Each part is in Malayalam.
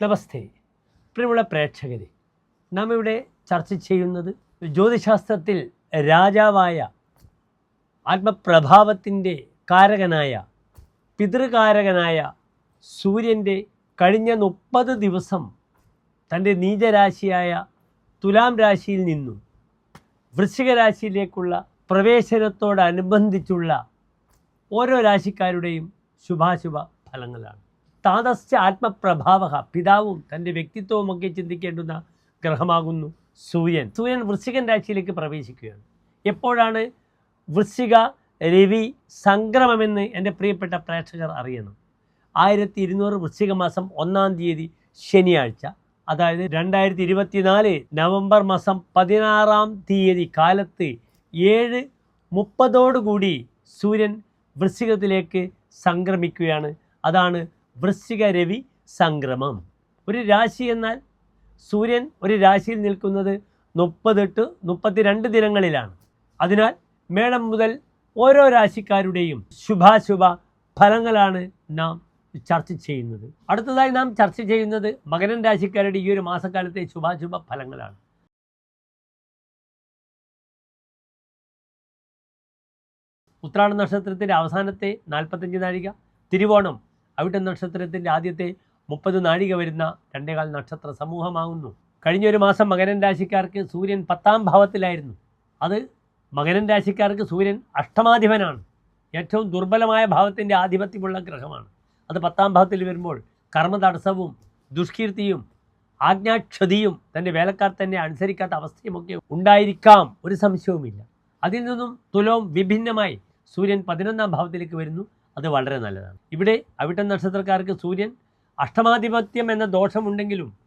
നമസ്തേ പ്രിയമുള്ള പ്രേക്ഷകരെ നാം ഇവിടെ ചർച്ച ചെയ്യുന്നത് ജ്യോതിശാസ്ത്രത്തിൽ രാജാവായ ആത്മപ്രഭാവത്തിന്റെ കാരകനായ പിതൃകാരകനായ സൂര്യന്റെ കഴിഞ്ഞ മുപ്പത് ദിവസം തന്റെ നീചരാശിയായ തുലാം രാശിയിൽ നിന്നും വൃശ്ചിക രാശിയിലേക്കുള്ള പ്രവേശനത്തോടനുബന്ധിച്ചുള്ള ഓരോ രാശിക്കാരുടെയും ശുഭാശുഭ ഫലങ്ങളാണ്. താതശ്ച ആത്മപ്രഭാവ. പിതാവും തന്റെ വ്യക്തിത്വമൊക്കെ ചിന്തിക്കേണ്ടുന്ന ഗ്രഹമാകുന്നു സൂര്യൻ. സൂര്യൻ വൃശ്ചികൻ രാശിയിലേക്ക് പ്രവേശിക്കുകയാണ്. എപ്പോഴാണ് വൃശ്ചിക രവി സംക്രമമെന്ന് എന്റെ പ്രിയപ്പെട്ട പ്രേക്ഷകർ അറിയണം. ആയിരത്തി ഇരുന്നൂറ് വൃശ്ചിക മാസം ഒന്നാം തീയതി ശനിയാഴ്ച. അതായത് രണ്ടായിരത്തി ഇരുപത്തിനാല് നവംബർ മാസം പതിനാറാം തീയതി കാലത്ത് ഏഴ് മുപ്പതോടുകൂടി സൂര്യൻ വൃശ്ചികത്തിലേക്ക് സംക്രമിക്കുകയാണ്. അതാണ് വൃശ്ചിക രവി സംക്രമം. ഒരു രാശി എന്നാൽ സൂര്യൻ ഒരു രാശിയിൽ നിൽക്കുന്നത് മുപ്പത്തെട്ട് മുപ്പത്തിരണ്ട് ദിനങ്ങളിലാണ്. അതിനാൽ മേളം മുതൽ ഓരോ രാശിക്കാരുടെയും ശുഭാശുഭ ഫലങ്ങളാണ് നാം ചർച്ച ചെയ്യുന്നത്. അടുത്തതായി നാം ചർച്ച ചെയ്യുന്നത് മകരൻ രാശിക്കാരുടെ ഈ ഒരു മാസക്കാലത്തെ ശുഭാശുഭ ഫലങ്ങളാണ്. ഉത്രാട നക്ഷത്രത്തിന്റെ അവസാനത്തെ നാൽപ്പത്തഞ്ച് നാഴിക തിരുവോണം അവിട്ട നക്ഷത്രത്തിന്റെ ആദ്യത്തെ മുപ്പത് നാഴിക വരുന്ന രണ്ടേകാൽ നക്ഷത്ര സമൂഹമാകുന്നു. കഴിഞ്ഞൊരു മാസം മകരൻ രാശിക്കാർക്ക് സൂര്യൻ പത്താം ഭാവത്തിലായിരുന്നു. അത് മകരൻ രാശിക്കാർക്ക് സൂര്യൻ അഷ്ടമാധിപനാണ്. ഏറ്റവും ദുർബലമായ ഭാവത്തിന്റെ ആധിപത്യമുള്ള ഗ്രഹമാണ്. അത് പത്താം ഭാവത്തിൽ വരുമ്പോൾ കർമ്മ തടസ്സവും ദുഷ്കീർത്തിയും ആജ്ഞാക്ഷതിയും തന്റെ വേലക്കാർ തന്നെ അനുസരിക്കാത്ത അവസ്ഥയുമൊക്കെ ഉണ്ടായിരിക്കാം. ഒരു സംശയവുമില്ല. അതിൽ നിന്നും തുലവും വിഭിന്നമായി സൂര്യൻ പതിനൊന്നാം ഭാവത്തിലേക്ക് വരുന്നു. അത് വളരെ നല്ലതാണ്. ഇവിടെ അവിട്ട നക്ഷത്രക്കാർക്ക് സൂര്യൻ അഷ്ടമാധിപത്യം എന്ന ദോഷമുണ്ടെങ്കിലും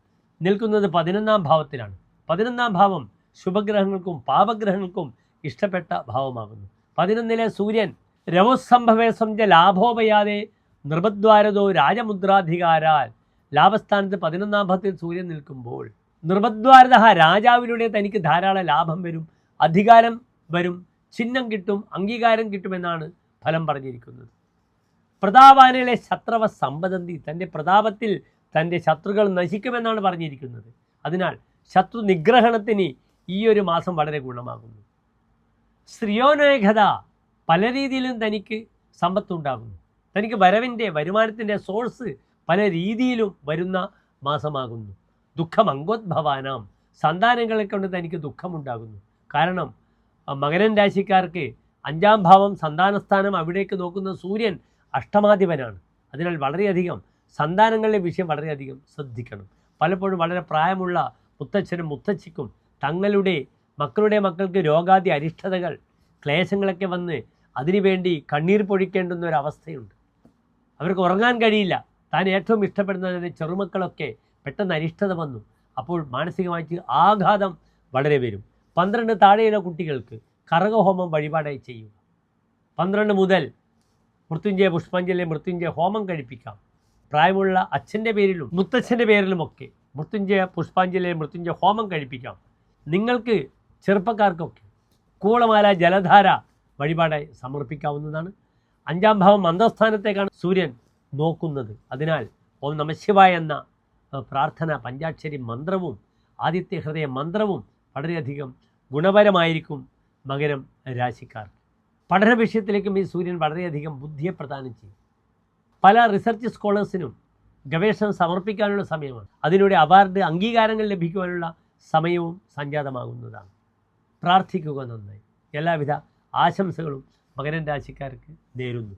നിൽക്കുന്നത് പതിനൊന്നാം ഭാവത്തിലാണ്. പതിനൊന്നാം ഭാവം ശുഭഗ്രഹങ്ങൾക്കും പാപഗ്രഹങ്ങൾക്കും ഇഷ്ടപ്പെട്ട ഭാവമാകുന്നു. പതിനൊന്നിലെ സൂര്യൻ രവസംഭവേ സംജ ലാഭോപയാതെ നൃപദ്വാരതോ രാജമുദ്രാധികാരാൽ ലാഭസ്ഥാനത്ത് പതിനൊന്നാം ഭാവത്തിൽ സൂര്യൻ നിൽക്കുമ്പോൾ നൃപദ്വാരത രാജാവിലൂടെ തനിക്ക് ധാരാളം ലാഭം വരും അധികാരം വരും ചിഹ്നം കിട്ടും അംഗീകാരം കിട്ടുമെന്നാണ് ഫലം പറഞ്ഞിരിക്കുന്നത്. പ്രതാപാനയിലെ ശത്രവ സമ്പതന്തി തന്റെ പ്രതാപത്തിൽ തന്റെ ശത്രുക്കൾ നശിക്കുമെന്നാണ് പറഞ്ഞിരിക്കുന്നത്. അതിനാൽ ശത്രു നിഗ്രഹണത്തിന് ഈ ഒരു മാസം വളരെ ഗുണമാകുന്നു. സ്ത്രീയോനേഖത പല രീതിയിലും തനിക്ക് സമ്പത്തുണ്ടാകുന്നു. തനിക്ക് വരവിന്റെ വരുമാനത്തിന്റെ സോഴ്സ് പല രീതിയിലും വരുന്ന മാസമാകുന്നു. ദുഃഖം അങ്കോദ്ഭവാനാം സന്താനങ്ങളെ കൊണ്ട് തനിക്ക് ദുഃഖമുണ്ടാകുന്നു. കാരണം മകരൻ രാശിക്കാർക്ക് അഞ്ചാം ഭാവം സന്താനസ്ഥാനം അവിടേക്ക് നോക്കുന്ന സൂര്യൻ അഷ്ടമാധിപനാണ് അതിനാൽ വളരെയധികം സന്താനങ്ങളുടെ വിഷയം വളരെയധികം ശ്രദ്ധിക്കണം. പലപ്പോഴും വളരെ പ്രായമുള്ള മുത്തച്ഛനും മുത്തച്ഛിക്കും തങ്ങളുടെ മക്കളുടെ മക്കൾക്ക് രോഗാദി അരിഷ്ടതകൾ ക്ലേശങ്ങളൊക്കെ വന്ന് അതിനുവേണ്ടി കണ്ണീർ പൊഴിക്കേണ്ടുന്ന ഒരു അവസ്ഥയുണ്ട്. അവർക്ക് ഉറങ്ങാൻ കഴിയില്ല. താൻ ഏറ്റവും ഇഷ്ടപ്പെടുന്ന ചെറുമക്കളൊക്കെ പെട്ടെന്ന് അരിഷ്ടത വന്നു. അപ്പോൾ മാനസികമായിട്ട് ആഘാതം വളരെ വരും. പന്ത്രണ്ട് താഴെയുള്ള കുട്ടികൾക്ക് കറകഹോമം വഴിപാടായി ചെയ്യുക. പന്ത്രണ്ട് മുതൽ മൃത്യുഞ്ജയ പുഷ്പാഞ്ജലി മൃത്യുഞ്ജയ ഹോമം കഴിപ്പിക്കാം. പ്രായമുള്ള അച്ഛന്റെ പേരിലും മുത്തച്ഛന്റെ പേരിലുമൊക്കെ മൃത്യുഞ്ജയ പുഷ്പാഞ്ജലി മൃത്യുഞ്ജയ ഹോമം കഴിപ്പിക്കാം. നിങ്ങൾക്ക് ചെറുപ്പക്കാർക്കൊക്കെ കൂളമാല ജലധാര വഴിപാടായി സമർപ്പിക്കാവുന്നതാണ്. അഞ്ചാം ഭാവം മന്ദസ്ഥാനത്തേക്കാണ് സൂര്യൻ നോക്കുന്നത്. അതിനാൽ ഓം നമശിവായ എന്ന പ്രാർത്ഥന പഞ്ചാക്ഷരി മന്ത്രവും ആദിത്യ ഹൃദയ മന്ത്രവും വളരെയധികം ഗുണപരമായിരിക്കും മകരം രാശിക്കാർ പഠന വിഷയത്തിലേക്കും ഈ സൂര്യൻ വളരെയധികം ബുദ്ധിയെ പ്രദാനം ചെയ്യും. പല റിസർച്ച് സ്കോളേഴ്സിനും ഗവേഷണം സമർപ്പിക്കാനുള്ള സമയമാണ്. അതിലൂടെ അവാർഡ് അംഗീകാരങ്ങൾ ലഭിക്കുവാനുള്ള സമയവും സംജാതമാകുന്നതാണ്. പ്രാർത്ഥിക്കുക നന്നായി. എല്ലാവിധ ആശംസകളും മകരൻ രാശിക്കാർക്ക് നേരുന്നു.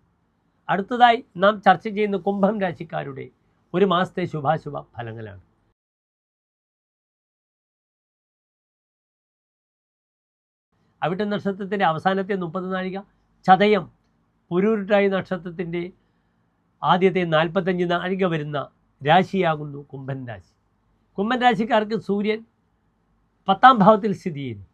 അടുത്തതായി നാം ചർച്ച ചെയ്യുന്ന കുംഭം രാശിക്കാരുടെ ഒരു മാസത്തെ ശുഭാശുഭ ഫലങ്ങളാണ്. അവിട്ട നക്ഷത്രത്തിന്റെ അവസാനത്തെ മുപ്പത് നാഴിക ചതയം പുരൂരുട്ടായി നക്ഷത്രത്തിന്റെ ആദ്യത്തെ നാൽപ്പത്തഞ്ച് നാഴിക വരുന്ന രാശിയാകുന്നു കുംഭൻ രാശി. കുംഭൻ രാശിക്കാർക്ക് സൂര്യൻ പത്താം ഭാവത്തിൽ സ്ഥിതി ചെയ്യുന്നു.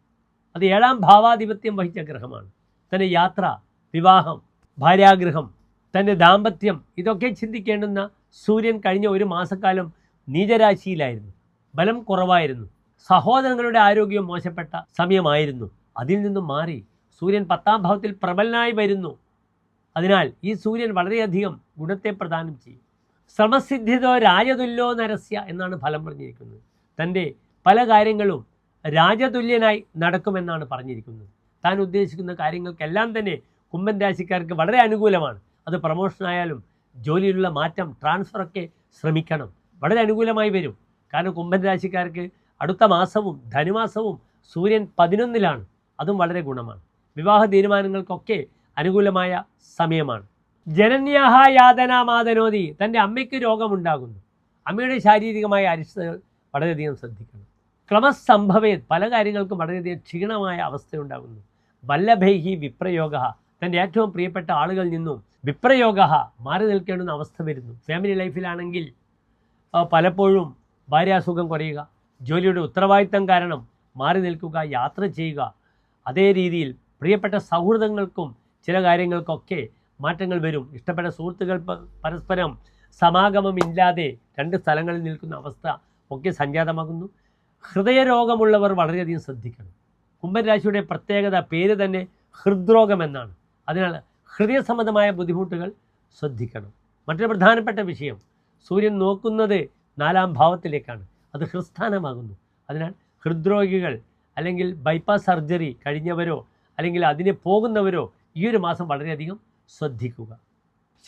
അത് ഏഴാം ഭാവാധിപത്യം വഹിച്ച ഗ്രഹമാണ്. തന്റെ യാത്ര വിവാഹം ഭാര്യാഗ്രഹം തന്റെ ദാമ്പത്യം ഇതൊക്കെ ചിന്തിക്കേണ്ടുന്ന സൂര്യൻ കഴിഞ്ഞ ഒരു മാസക്കാലം നീചരാശിയിലായിരുന്നു. ബലം കുറവായിരുന്നു. സഹോദരങ്ങളുടെ ആരോഗ്യം മോശപ്പെട്ട സമയമായിരുന്നു. അതിൽ നിന്നും മാറി സൂര്യൻ പത്താം ഭാവത്തിൽ പ്രബലനായി വരുന്നു. അതിനാൽ ഈ സൂര്യൻ വളരെയധികം ഗുണത്തെ പ്രദാനം ചെയ്യും. ശ്രമസിദ്ധിതോ രാജതുല്യോ നരസ്യ എന്നാണ് ഫലം പറഞ്ഞിരിക്കുന്നത്. തന്റെ പല കാര്യങ്ങളും രാജതുല്യനായി നടക്കുമെന്നാണ് പറഞ്ഞിരിക്കുന്നത്. താൻ ഉദ്ദേശിക്കുന്ന കാര്യങ്ങൾക്കെല്ലാം തന്നെ കുംഭൻ രാശിക്കാർക്ക് വളരെ അനുകൂലമാണ്. അത് പ്രൊമോഷനായാലും ജോലിയിലുള്ള മാറ്റം ട്രാൻസ്ഫറൊക്കെ ശ്രമിക്കണം. വളരെ അനുകൂലമായി വരും. കാരണം കുംഭൻ രാശിക്കാർക്ക് അടുത്ത മാസവും ധനുമാസവും സൂര്യൻ പതിനൊന്നിലാണ്. അതും വളരെ ഗുണമാണ്. വിവാഹ തീരുമാനങ്ങൾക്കൊക്കെ അനുകൂലമായ സമയമാണ്. ജനന്യാഹ യാതനാമാതനോതി തന്റെ അമ്മയ്ക്ക് രോഗമുണ്ടാകുന്നു. അമ്മയുടെ ശാരീരികമായ അരിഷ്ടതകൾ വളരെയധികം ശ്രദ്ധിക്കണം. ക്രമസംഭവേ സംഭവേ പല കാര്യങ്ങൾക്കും വളരെയധികം ക്ഷീണമായ അവസ്ഥയുണ്ടാകുന്നു. വല്ലഭൈഹി വിപ്രയോഗ തന്റെ ഏറ്റവും പ്രിയപ്പെട്ട ആളുകളിൽ നിന്നും വിപ്രയോഗ മാറി നിൽക്കേണ്ടുന്ന അവസ്ഥ വരുന്നു. ഫാമിലി ലൈഫിലാണെങ്കിൽ പലപ്പോഴും ഭാര്യാസുഖം കുറയുക ജോലിയുടെ ഉത്തരവാദിത്തം കാരണം മാറി നിൽക്കുക യാത്ര ചെയ്യുക അതേ രീതിയിൽ പ്രിയപ്പെട്ട സൗഹൃദങ്ങൾക്കും ചില കാര്യങ്ങൾക്കൊക്കെ മാറ്റങ്ങൾ വരും. ഇഷ്ടപ്പെട്ട സുഹൃത്തുക്കൾ പരസ്പരം സമാഗമമില്ലാതെ രണ്ട് സ്ഥലങ്ങളിൽ നിൽക്കുന്ന അവസ്ഥ ഒക്കെ സംജാതമാകുന്നു. ഹൃദയരോഗമുള്ളവർ വളരെയധികം ശ്രദ്ധിക്കണം. കുംഭൻ രാശിയുടെ പ്രത്യേകത പേര് തന്നെ ഹൃദ്രോഗം എന്നാണ്. അതിനാൽ ഹൃദയ സംബന്ധമായ ബുദ്ധിമുട്ടുകൾ ശ്രദ്ധിക്കണം. മറ്റൊരു പ്രധാനപ്പെട്ട വിഷയം സൂര്യൻ നോക്കുന്നത് നാലാം ഭാവത്തിലേക്കാണ്. അത് ഹൃസ്ഥാനമാകുന്നു അതിനാൽ ഹൃദ്രോഗികൾ അല്ലെങ്കിൽ ബൈപ്പാസ് സർജറി കഴിഞ്ഞവരോ അല്ലെങ്കിൽ അതിന് പോകുന്നവരോ ഈ ഒരു മാസം വളരെയധികം ശ്രദ്ധിക്കുക.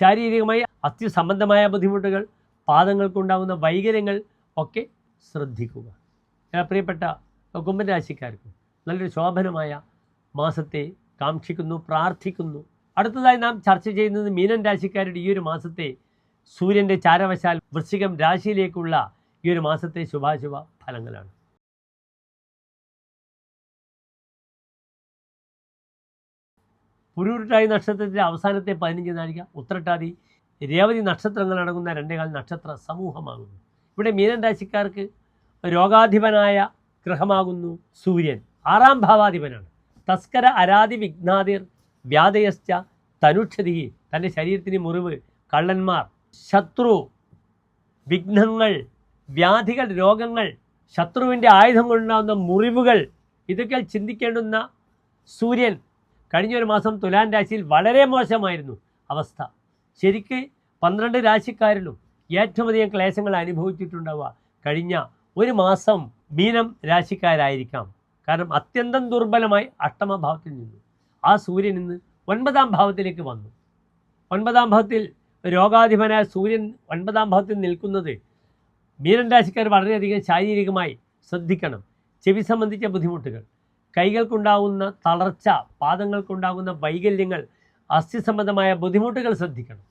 ശാരീരികമായി അസ്ഥി സംബന്ധമായ ബുദ്ധിമുട്ടുകൾ പാദങ്ങൾക്കുണ്ടാകുന്ന വൈകല്യങ്ങൾ ഒക്കെ ശ്രദ്ധിക്കുക. പ്രിയപ്പെട്ട കുംഭൻ രാശിക്കാർക്ക് നല്ലൊരു ശോഭനമായ മാസത്തെ കാക്ഷിക്കുന്നു പ്രാർത്ഥിക്കുന്നു. അടുത്തതായി നാം ചർച്ച ചെയ്യുന്നത് മീനൻ രാശിക്കാരുടെ ഈ ഒരു മാസത്തെ സൂര്യന്റെ ചാരവശാൽ വൃശ്ചികം രാശിയിലേക്കുള്ള ഈ ഒരു മാസത്തെ ശുഭാശുഭ ഫലങ്ങളാണ്. പുരൂരുട്ടായി നക്ഷത്രത്തിന്റെ അവസാനത്തെ പതിനഞ്ച് നാഴിക ഉത്രട്ടാതി രേവതി നക്ഷത്രങ്ങൾ അടങ്ങുന്ന രണ്ടേകാൽ നക്ഷത്ര സമൂഹമാകുന്നു. ഇവിടെ മീനൻ രാശിക്കാർക്ക് രോഗാധിപനായ ഗ്രഹമാകുന്നു സൂര്യൻ. ആറാം ഭാവാധിപനാണ്. തസ്കര അരാതി വിഘ്നാതിർ വ്യാധയസ്ഥ തനുക്ഷതി തന്റെ ശരീരത്തിന് മുറിവ് കള്ളന്മാർ ശത്രു വിഘ്നങ്ങൾ വ്യാധികൾ രോഗങ്ങൾ ശത്രുവിന്റെ ആയുധം കൊണ്ടുണ്ടാകുന്ന മുറിവുകൾ ഇതൊക്കെ ചിന്തിക്കേണ്ടുന്ന സൂര്യൻ കഴിഞ്ഞൊരു മാസം തുലാൻ രാശിയിൽ വളരെ മോശമായിരുന്നു അവസ്ഥ. ശരിക്ക് പന്ത്രണ്ട് രാശിക്കാരിലും ഏറ്റവും അധികം ക്ലേശങ്ങൾ അനുഭവിച്ചിട്ടുണ്ടാവുക. കഴിഞ്ഞ ഒരു മാസം മീനം രാശിക്കാരായിരിക്കാം. കാരണം അത്യന്തം ദുർബലമായി അഷ്ടമഭാവത്തിൽ നിന്നു. ആ സൂര്യൻ ഇന്ന് ഒൻപതാം ഭാവത്തിലേക്ക് വന്നു. ഒൻപതാം ഭാവത്തിൽ രോഗാധിപനായ സൂര്യൻ ഒൻപതാം ഭാവത്തിൽ നിൽക്കുന്നത് മീനൻ രാശിക്കാർ വളരെയധികം ശാരീരികമായി ശ്രദ്ധിക്കണം. ചെവി സംബന്ധിച്ച ബുദ്ധിമുട്ടുകൾ. കൈകൾക്കുണ്ടാകുന്ന തളർച്ച പാദങ്ങൾക്കുണ്ടാകുന്ന വൈകല്യങ്ങൾ അസ്ഥി സംബന്ധമായ ബുദ്ധിമുട്ടുകൾ ശ്രദ്ധിക്കണം.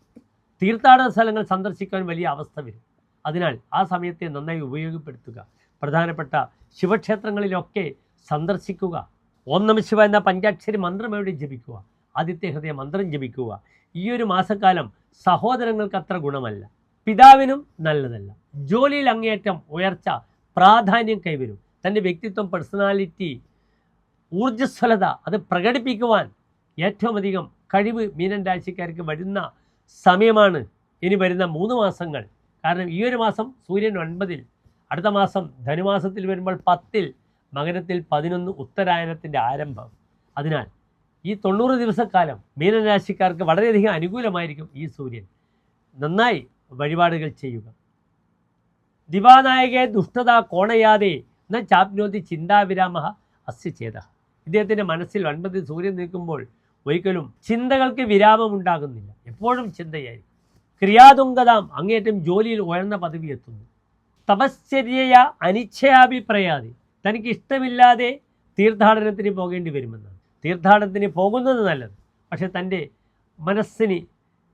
തീർത്ഥാടന സ്ഥലങ്ങൾ സന്ദർശിക്കാൻ വലിയ അവസ്ഥ വരും. അതിനാൽ ആ സമയത്തെ നന്നായി ഉപയോഗപ്പെടുത്തുക. പ്രധാനപ്പെട്ട ശിവക്ഷേത്രങ്ങളിലൊക്കെ സന്ദർശിക്കുക. ഓം ശിവ എന്ന പഞ്ചാക്ഷരി മന്ത്രം എവിടെ ജപിക്കുക? ആദിത്യ ഹൃദയ മന്ത്രം ജപിക്കുക. ഈ ഒരു മാസക്കാലം സഹോദരങ്ങൾക്ക് അത്ര ഗുണമല്ല. പിതാവിനും നല്ലതല്ല. ജോലിയിൽ അങ്ങേയറ്റം ഉയർച്ച പ്രാധാന്യം കൈവരും. തന്റെ വ്യക്തിത്വം പേഴ്സണാലിറ്റി ഊർജസ്വലത അത് പ്രകടിപ്പിക്കുവാൻ ഏറ്റവും അധികം കഴിവ് മീനൻ രാശിക്കാർക്ക് വരുന്ന സമയമാണ് ഇനി വരുന്ന മൂന്ന് മാസങ്ങൾ. കാരണം ഈ ഒരു മാസം സൂര്യൻ ഒൻപതിൽ അടുത്ത മാസം ധനുമാസത്തിൽ വരുമ്പോൾ പത്തിൽ മകരത്തിൽ പതിനൊന്ന് ഉത്തരായനത്തിന്റെ ആരംഭം. അതിനാൽ ഈ തൊണ്ണൂറ് ദിവസക്കാലം മീനരാശിക്കാർക്ക് വളരെയധികം അനുകൂലമായിരിക്കും ഈ സൂര്യൻ. നന്നായി വഴിപാടുകൾ ചെയ്യുക. ദിവാനായകെ ദുഷ്ടത കോണയാതെ ന ചാപ്നോതി ചിന്താവിരാമ അസ്യ ചേത. ഇദ്ദേഹത്തിന്റെ മനസ്സിൽ ഒൻപത് സൂര്യൻ നിൽക്കുമ്പോൾ ഒരിക്കലും ചിന്തകൾക്ക് വിരാമം ഉണ്ടാകുന്നില്ല. എപ്പോഴും ചിന്തയായിരിക്കും. ക്രിയാതുങ്കതാം അങ്ങേറ്റം ജോലിയിൽ ഉയർന്ന പദവി എത്തുന്നു. തപശ്ചര്യയ അനിച്ഛയാഭിപ്രയാതി തനിക്ക് ഇഷ്ടമില്ലാതെ തീർത്ഥാടനത്തിന് പോകേണ്ടി വരുമെന്നാണ്. തീർത്ഥാടനത്തിന് പോകുന്നത് നല്ലത്. പക്ഷേ തന്റെ മനസ്സിന്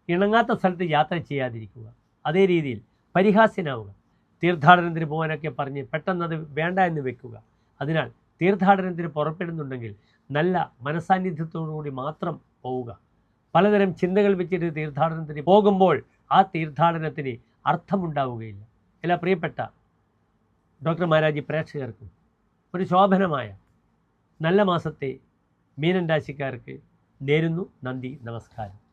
ഇണങ്ങാത്ത സ്ഥലത്ത് യാത്ര ചെയ്യാതിരിക്കുക. അതേ രീതിയിൽ പരിഹാസ്യനാവുക. തീർത്ഥാടനത്തിന് പോകാനൊക്കെ പറഞ്ഞ് പെട്ടെന്നത് വേണ്ട എന്ന് വെക്കുക. അതിനാൽ തീർത്ഥാടനത്തിന് പുറപ്പെടുന്നുണ്ടെങ്കിൽ നല്ല മനസാന്നിധ്യത്തോടുകൂടി മാത്രം പോവുക. പലതരം ചിന്തകൾ വെച്ചിട്ട് തീർത്ഥാടനത്തിന് പോകുമ്പോൾ ആ തീർത്ഥാടനത്തിന് അർത്ഥമുണ്ടാവുകയില്ല. എല്ലാ പ്രിയപ്പെട്ട ഡോക്ടർ മാരാജി പ്രേക്ഷകർക്കും ഒരു ശോഭനമായ നല്ല മാസത്തെ മീനൻ രാശിക്കാർക്ക് നേരുന്നു നന്ദി നമസ്കാരം.